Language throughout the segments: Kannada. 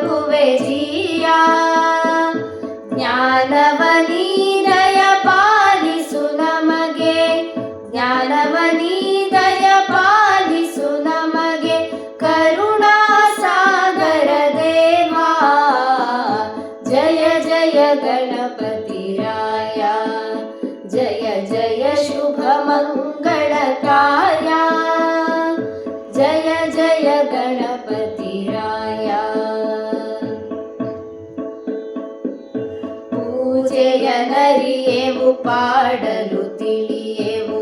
ನಗುವೆ ಜೀಯ ಜ್ಞಾನವ ನೀನಯ ಪಾಲಿಸು ನಮಗೆ ಜ್ಞಾನವ ನೀ ಪಾಡಲು ತಿಳಿಯೆವು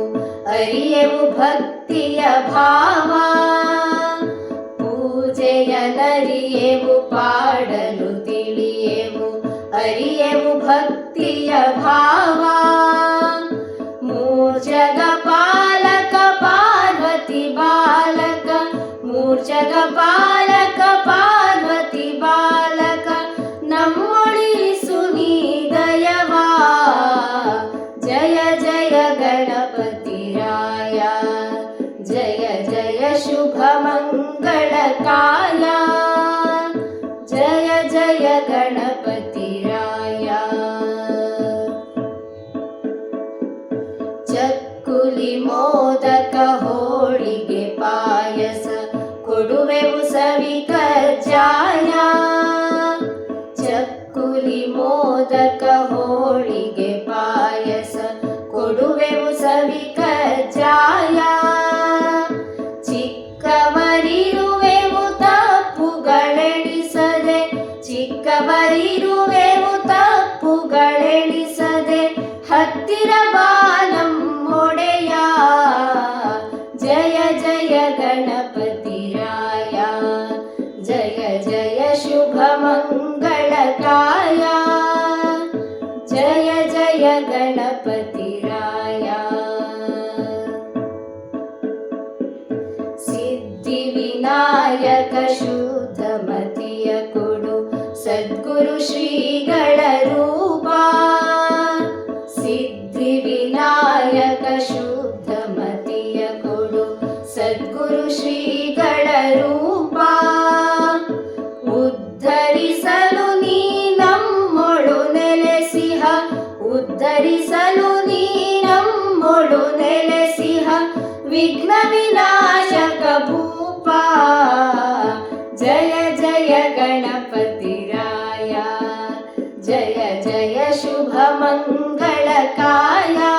ಅರಿಯೆವು ಭಕ್ತಿಯ ಭಾವ ಪೂಜೆಯಲರಿಯೆವು ಪಾಡಲು ತಿಳಿಯೆವು ಅರಿಯೆವು ಭಕ್ತಿಯ ಭಾವ ಮೂರ್ಜಗ ಪಾಲಕ ಪಾರ್ವತಿ ಬಾಲಕ ಮೂರ್ಜಗ ಪಾಲ शुभ जय जय गणपति राया चक्कुलि मोदक होळिगे पायस कुडुमे मुसविकजाया चक्कुलि मोदक होळिगे ಚಿಕ್ಕವರಿರುವೆವು ತಪ್ಪುಗಳೆಣಿಸದೆ ಹತ್ತಿರ ಬಾಲಮ್ಮೊಡೆಯ ಜಯ ಜಯ ಗಣಪತಿ ರಾಯ ಜಯ ಜಯ ಶುಭ ಮಂಗಳಕಾಯ ಜಯ ಜಯ ಗಣಪತಿ ರಾಯ ಸಿದ್ಧಿ ವಿನಾಯಕ ಸದ್ಗುರು ಶ್ರೀಗಳ ರೂಪ ಸಿದ್ಧಿ ವಿನಾಯಕ ಶುದ್ಧ ಕೊಡು ಸದ್ಗುರು ಶ್ರೀಗಳ ರೂಪ ಉದ್ಧರಿಸಲು ನೀ ನಮ್ಮೊಳು ನೆಲೆಸಿಹ ಉದ್ಧರಿಸಲು ನೀ ನಮ್ಮೊಳು ನೆಲೆಸಿಹ ವಿಘ್ನ जय जय शुभ मङ्गलकाया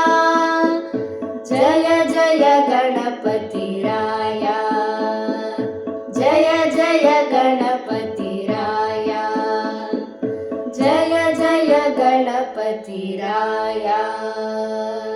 जय जय गणपति राया जय जय गणपति राया जय जय गणपति राया